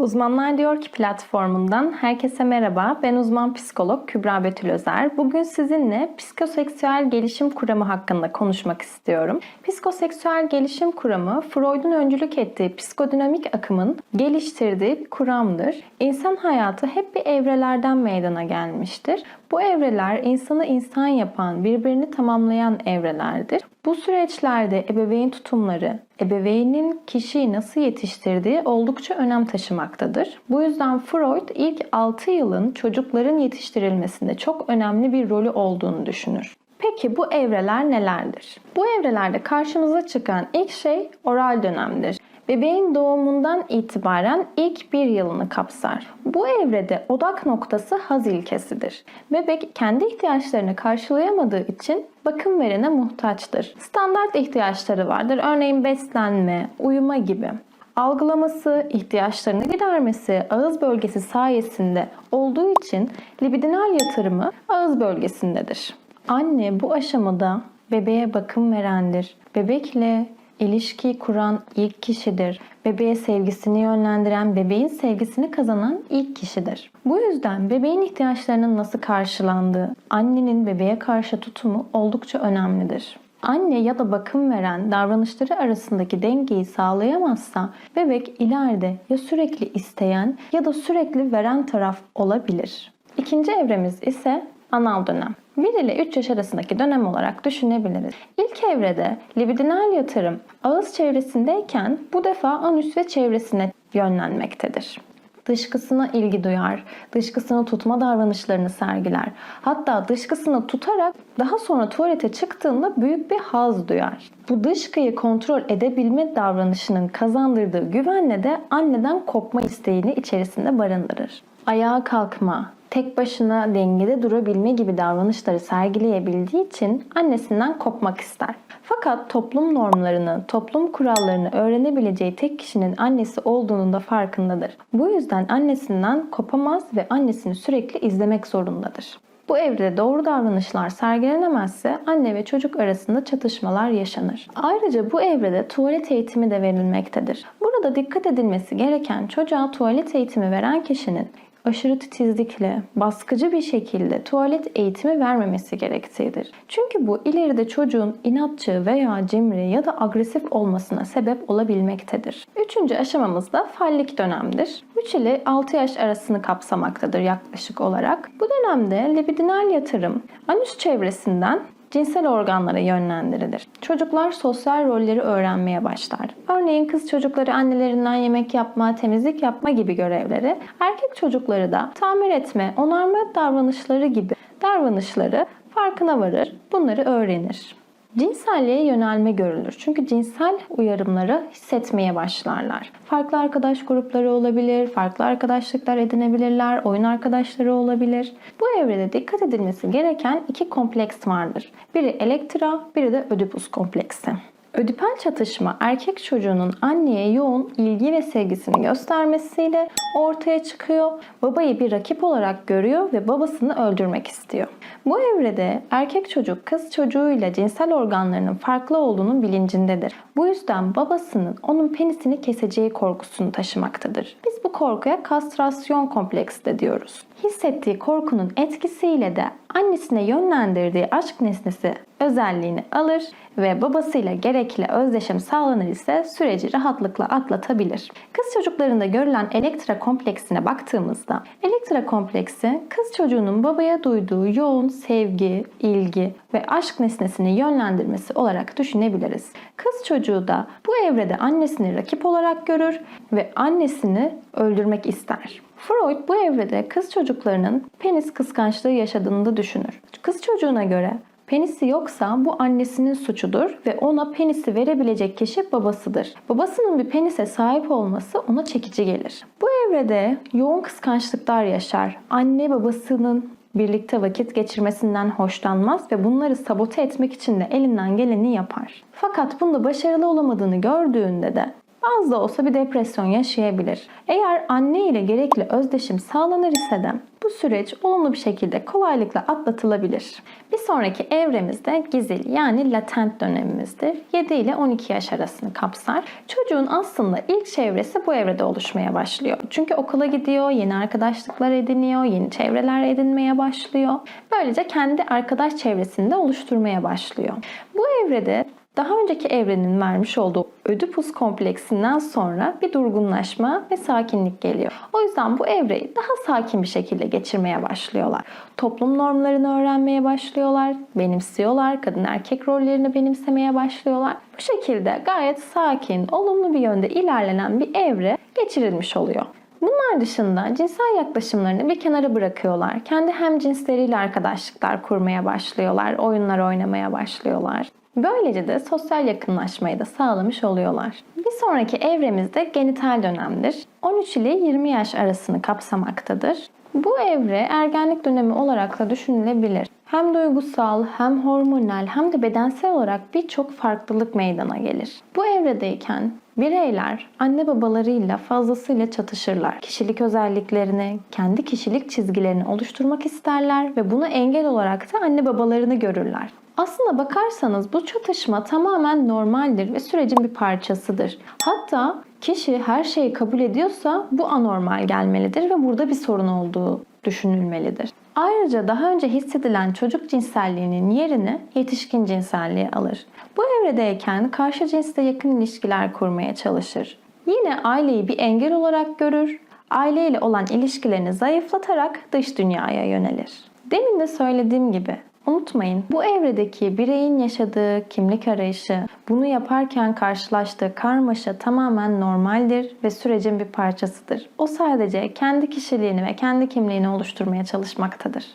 Uzmanlar Diyor ki platformundan herkese merhaba. Ben uzman psikolog Kübra Betül Özer. Bugün sizinle psikoseksüel gelişim kuramı hakkında konuşmak istiyorum. Psikoseksüel gelişim kuramı Freud'un öncülük ettiği psikodinamik akımın geliştirdiği bir kuramdır. İnsan hayatı hep bir evrelerden meydana gelmiştir. Bu evreler insanı insan yapan, birbirini tamamlayan evrelerdir. Bu süreçlerde ebeveyn tutumları, ebeveynin kişiyi nasıl yetiştirdiği oldukça önem taşımaktadır. Bu yüzden Freud ilk 6 yılın çocukların yetiştirilmesinde çok önemli bir rolü olduğunu düşünür. Peki bu evreler nelerdir? Bu evrelerde karşımıza çıkan ilk şey oral dönemdir. Bebeğin doğumundan itibaren ilk bir yılını kapsar. Bu evrede odak noktası haz ilkesidir. Bebek kendi ihtiyaçlarını karşılayamadığı için bakım verene muhtaçtır. Standart ihtiyaçları vardır. Örneğin beslenme, uyuma gibi. Algılaması, ihtiyaçlarını gidermesi ağız bölgesi sayesinde olduğu için libidinal yatırımı ağız bölgesindedir. Anne bu aşamada bebeğe bakım verendir. Bebekle ilişki kuran ilk kişidir. Bebeğe sevgisini yönlendiren, bebeğin sevgisini kazanan ilk kişidir. Bu yüzden bebeğin ihtiyaçlarının nasıl karşılandığı, annenin bebeğe karşı tutumu oldukça önemlidir. Anne ya da bakım veren davranışları arasındaki dengeyi sağlayamazsa bebek ileride ya sürekli isteyen ya da sürekli veren taraf olabilir. İkinci evremiz ise anal dönem. 1 ile 3 yaş arasındaki dönem olarak düşünebiliriz. İlk evrede libidinal yatırım ağız çevresindeyken bu defa anüs ve çevresine yönlenmektedir. Dışkısına ilgi duyar, dışkısını tutma davranışlarını sergiler. Hatta dışkısını tutarak daha sonra tuvalete çıktığında büyük bir haz duyar. Bu dışkıyı kontrol edebilme davranışının kazandırdığı güvenle de anneden kopma isteğini içerisinde barındırır. Ayağa kalkma, tek başına dengede durabilme gibi davranışları sergileyebildiği için annesinden kopmak ister. Fakat toplum normlarını, toplum kurallarını öğrenebileceği tek kişinin annesi olduğunun da farkındadır. Bu yüzden annesinden kopamaz ve annesini sürekli izlemek zorundadır. Bu evrede doğru davranışlar sergilenemezse anne ve çocuk arasında çatışmalar yaşanır. Ayrıca bu evrede tuvalet eğitimi de verilmektedir. Burada dikkat edilmesi gereken çocuğa tuvalet eğitimi veren kişinin aşırı titizlikle, baskıcı bir şekilde tuvalet eğitimi vermemesi gerektiğidir. Çünkü bu ileride çocuğun inatçı veya cimri ya da agresif olmasına sebep olabilmektedir. Üçüncü aşamamız da fallik dönemdir. 3 ile 6 yaş arasını kapsamaktadır yaklaşık olarak. Bu dönemde libidinal yatırım anüs çevresinden cinsel organlara yönlendirilir. Çocuklar sosyal rolleri öğrenmeye başlar. Örneğin kız çocukları annelerinden yemek yapma, temizlik yapma gibi görevleri, erkek çocukları da tamir etme, onarma davranışları gibi davranışları farkına varır, bunları öğrenir. Cinselliğe yönelme görülür. Çünkü cinsel uyarımları hissetmeye başlarlar. Farklı arkadaş grupları olabilir, farklı arkadaşlıklar edinebilirler, oyun arkadaşları olabilir. Bu evrede dikkat edilmesi gereken iki kompleks vardır. Biri elektra, biri de ödipus kompleksi. Ödipal çatışma erkek çocuğunun anneye yoğun ilgi ve sevgisini göstermesiyle ortaya çıkıyor. Babayı bir rakip olarak görüyor ve babasını öldürmek istiyor. Bu evrede erkek çocuk kız çocuğuyla cinsel organlarının farklı olduğunun bilincindedir. Bu yüzden babasının onun penisini keseceği korkusunu taşımaktadır. Biz bu korkuya kastrasyon kompleksi de diyoruz. Hissettiği korkunun etkisiyle de annesine yönlendirdiği aşk nesnesi özelliğini alır ve babasıyla gerekli özdeşim sağlanır ise süreci rahatlıkla atlatabilir. Kız çocuklarında görülen elektra kompleksine baktığımızda elektra kompleksi kız çocuğunun babaya duyduğu yoğun sevgi, ilgi ve aşk nesnesini yönlendirmesi olarak düşünebiliriz. Kız çocuğu da bu evrede annesini rakip olarak görür ve annesini öldürmek ister. Freud bu evrede kız çocuklarının penis kıskançlığı yaşadığını da düşünür. Kız çocuğuna göre Penisi yoksa bu annesinin suçudur ve ona penisi verebilecek kişi babasıdır. Babasının bir penise sahip olması ona çekici gelir. Bu evrede yoğun kıskançlıklar yaşar. Anne babasının birlikte vakit geçirmesinden hoşlanmaz ve bunları sabote etmek için de elinden geleni yapar. Fakat bunda başarılı olamadığını gördüğünde de az da olsa bir depresyon yaşayabilir. Eğer anne ile gerekli özdeşim sağlanır ise de bu süreç olumlu bir şekilde kolaylıkla atlatılabilir. Bir sonraki evremizde gizil yani latent dönemimizdir. 7 ile 12 yaş arasını kapsar. Çocuğun aslında ilk çevresi bu evrede oluşmaya başlıyor. Çünkü okula gidiyor, yeni arkadaşlıklar ediniyor, yeni çevreler edinmeye başlıyor. Böylece kendi arkadaş çevresini de oluşturmaya başlıyor. Bu evrede daha önceki evrenin vermiş olduğu Ödipus kompleksinden sonra bir durgunlaşma ve sakinlik geliyor. O yüzden bu evreyi daha sakin bir şekilde geçirmeye başlıyorlar. Toplum normlarını öğrenmeye başlıyorlar, benimsiyorlar, kadın erkek rollerini benimsemeye başlıyorlar. Bu şekilde gayet sakin, olumlu bir yönde ilerlenen bir evre geçirilmiş oluyor. Bunlar dışında cinsel yaklaşımlarını bir kenara bırakıyorlar. Kendi hem cinsleriyle arkadaşlıklar kurmaya başlıyorlar, oyunlar oynamaya başlıyorlar. Böylece de sosyal yakınlaşmayı da sağlamış oluyorlar. Bir sonraki evremizde genital dönemdir. 13 ile 20 yaş arasını kapsamaktadır. Bu evre ergenlik dönemi olarak da düşünülebilir. Hem duygusal, hem hormonal, hem de bedensel olarak birçok farklılık meydana gelir. Bu evredeyken bireyler anne babalarıyla fazlasıyla çatışırlar. Kişilik özelliklerini, kendi kişilik çizgilerini oluşturmak isterler ve buna engel olarak da anne babalarını görürler. Aslında bakarsanız bu çatışma tamamen normaldir ve sürecin bir parçasıdır. Hatta kişi her şeyi kabul ediyorsa bu anormal gelmelidir ve burada bir sorun olduğu düşünülmelidir. Ayrıca daha önce hissedilen çocuk cinselliğinin yerini yetişkin cinselliği alır. Bu evredeyken karşı cinsle yakın ilişkiler kurmaya çalışır. Yine aileyi bir engel olarak görür, aileyle olan ilişkilerini zayıflatarak dış dünyaya yönelir. Demin de söylediğim gibi Unutmayın bu evredeki bireyin yaşadığı kimlik arayışı, bunu yaparken karşılaştığı karmaşa tamamen normaldir ve sürecin bir parçasıdır. O sadece kendi kişiliğini ve kendi kimliğini oluşturmaya çalışmaktadır.